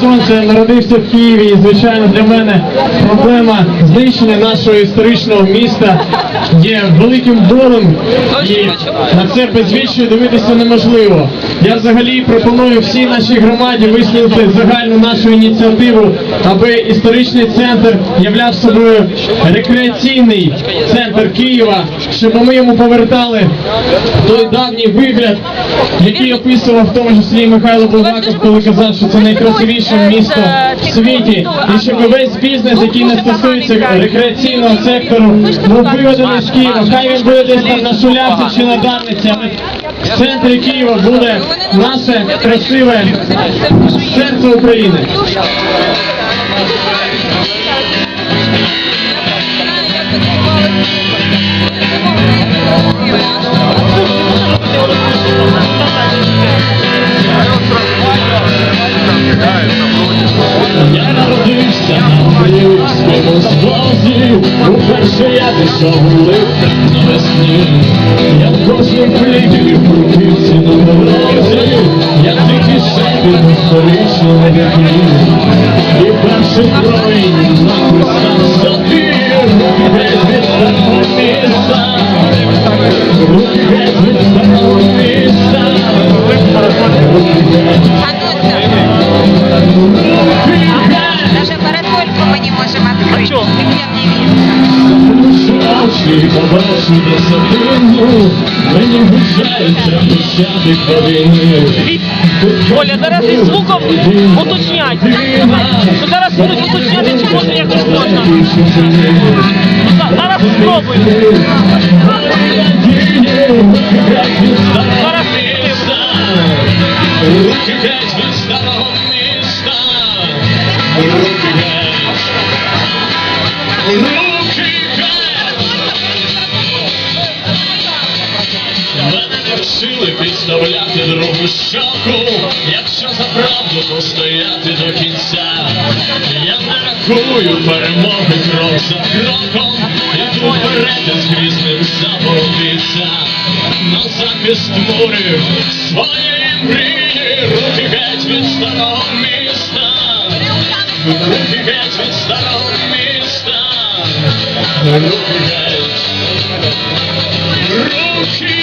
Сонце народився в Києві, і звичайно для мене проблема знищення нашого історичного міста є великим болем, і на це безвічно дивитися неможливо. Я взагалі пропоную всій нашій громаді висунути загальну нашу ініціативу, аби історичний центр являв собою рекреаційний центр Києва, щоб ми йому повертали той давній вигляд, який описував в тому числі Михайло Булгаков, коли казав, що це найкрасивіше місто в світі, і щоб весь бізнес, який не стосується рекреаційного сектору, був виведений з Києва. Хай він буде десь там на Шулявці чи на Дарниці, в центрі Києва буде наше красиве серце України. Я народився на Київському звозі, уперше я пішов у липні навесні. Я в кожній пліді крутився на дорозі, Очі побачу десятину, мені вважається пощади хвилини. Оля, зараз із звуком уточнять. Що зараз будуть уточняти, чи може якось можна. За- Зараз спробуємо. Зараз Руки геть від старого міста. Руки геть. Навчили підставляти другу щоку, якщо за правду, то стояти до кінця. Я не рахую перемоги крок за кроком, іду вперед з грізним запалом. На захист мурів своєї мрії, руки геть від старого міста. Руки геть від старого міста. Руки геть. Руки.